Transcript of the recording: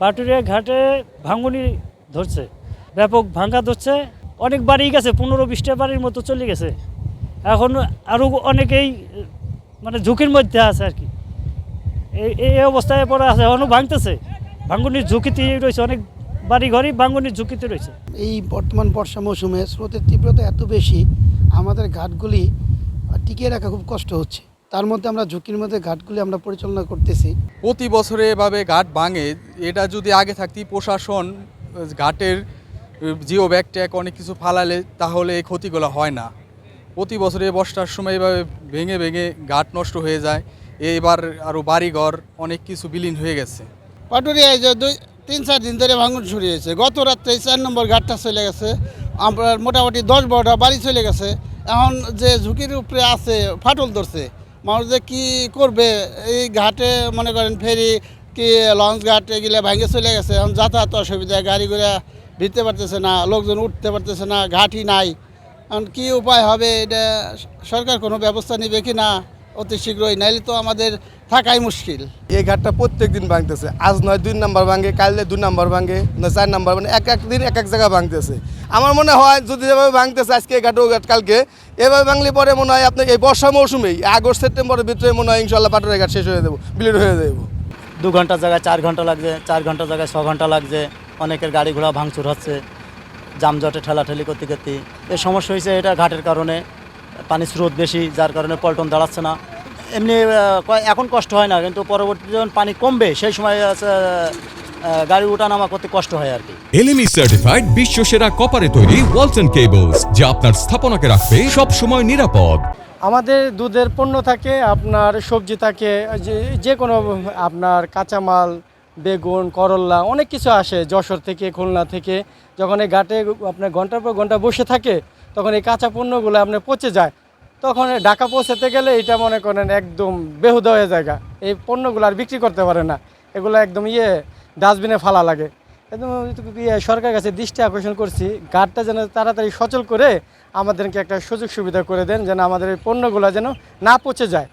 পাটুরিয়া ঘাটে ভাঙ্গুনি ধরছে, ব্যাপক ভাঙ্গা ধরছে। অনেক বাড়ি গেছে, পনেরো বিশটা বাড়ির মতো চলে গেছে। এখন আরও অনেকেই মানে ঝুঁকির মধ্যে আছে আর কি। এই এই অবস্থায় পরে আছে এখনও ভাঙতেছে। ভাঙ্গুনির ঝুঁকিতে রয়েছে, অনেক বাড়ি ঘরই ভাঙ্গুনির ঝুঁকিতে রয়েছে। এই বর্তমান বর্ষা মৌসুমে স্রোতের তীব্রতা এত বেশি, আমাদের ঘাটগুলি টিকিয়ে রাখা খুব কষ্ট হচ্ছে। তার মধ্যে আমরা ঝুঁকির মধ্যে ঘাটগুলি আমরা পরিচালনা করতেছি। প্রতি বছরে এভাবে ঘাট ভাঙে এটা যদি আগে থাকতেই প্রশাসন ঘাটের জিও ব্যাগ ট্যাগ অনেক কিছু ফালালে তাহলে এই ক্ষতিগুলো হয় না। প্রতি বছরে বর্ষার সময় এভাবে ভেঙে ভেঙে ঘাট নষ্ট হয়ে যায়। এবার আরও বাড়িঘর অনেক কিছু বিলীন হয়ে গেছে। পাটুরিয়ায় যে দুই তিন চার দিন ধরে ভাঙন শুরু হয়েছে। গত রাত্রে চার নম্বর ঘাটটা চলে গেছে। আপনার মোটামুটি দশ বারোটা বাড়ি চলে গেছে। এখন যে ঝুঁকির উপরে আছে ফাটল ধরছে মানুষ যে কী করবে? এই ঘাটে মনে করেন ফেরি কি লঞ্চ ঘাট এগুলো ভাঙে চলে গেছে। এখন যাতায়াত অসুবিধা, গাড়ি ঘোড়া ভিড়তে পারতেছে না, লোকজন উঠতে পারতেছে না, ঘাটই নাই। এখন কী উপায় হবে? এটা সরকার কোনো ব্যবস্থা নেবে কি না? অতি শীঘ্রই নাইলে তো আমাদের থাকাই মুশকিল। এই ঘাটটা প্রত্যেক দিন ভাঙতেছে। আজ নয় দুই নাম্বার ভাঙে কালকে দুই নাম্বার ভাঙে নয় চার নাম্বার মানে এক এক দিন এক এক জায়গায় ভাঙতেছে। আমার মনে হয় যদি যেভাবে ভাঙতেছে আজকে এই ঘাট ও ঘাট কালকে এভাবে ভাঙলে পরে মনে হয় আপনার এই বর্ষা মৌসুমেই আগস্ট সেপ্টেম্বরের ভিতরে মনে হয় ইনশাল্লাহ পাটুরিয়া ঘাট শেষ হয়ে দেবো বিলীন হয়ে দেবো দু ঘণ্টার জায়গায় চার ঘণ্টা লাগছে চার ঘণ্টার জায়গায় ছ ঘণ্টা লাগছে অনেকের গাড়ি ঘোড়া ভাঙচুর হচ্ছে জামজটে ঠেলাঠেলি করতে করতে এই সমস্যা হয়েছে এটা ঘাটের কারণে পানির স্রোত বেশি যার কারণে পল্টন দাঁড়াচ্ছে না। এমনি এখন কষ্ট হয় না কিন্তু পরবর্তী যখন পানি কমবে সেই সময় গাড়ি ওঠানামা করতে কষ্ট হয় আর কি। এলএমই সার্টিফাইড বিশ্ব সেরা কপারে তৈরি ওয়ালটন কেবলস যা আপনার স্থাপনাকে রাখবে সব সময় নিরাপদ। আমাদের দুধের পণ্য থাকে আপনার সবজি থাকে যে যে কোনো আপনার কাঁচামাল বেগুন করল্লা অনেক কিছু আসে যশোর থেকে খুলনা থেকে। যখন এই ঘাটে আপনার ঘণ্টার পর ঘণ্টা বসে থাকে তখন এই কাঁচা পণ্যগুলো আপনার পচে যায়। তখন ঢাকা পৌঁছাতে গেলে এটা মনে করেন একদম বেহুদা হয়ে জায়গা। এই পণ্যগুলো আর বিক্রি করতে পারে না। এগুলো একদম ইয়ে ডাস্টবিনে ফালা লাগে। একদম ইয়ে সরকারের কাছে দৃষ্টি আকর্ষণ করছি। গার্ডটা যেন তাড়াতাড়ি সচল করে আমাদেরকে একটা সুযোগ সুবিধা করে দেন, যেন আমাদের এই পণ্যগুলো যেন না পচে যায়।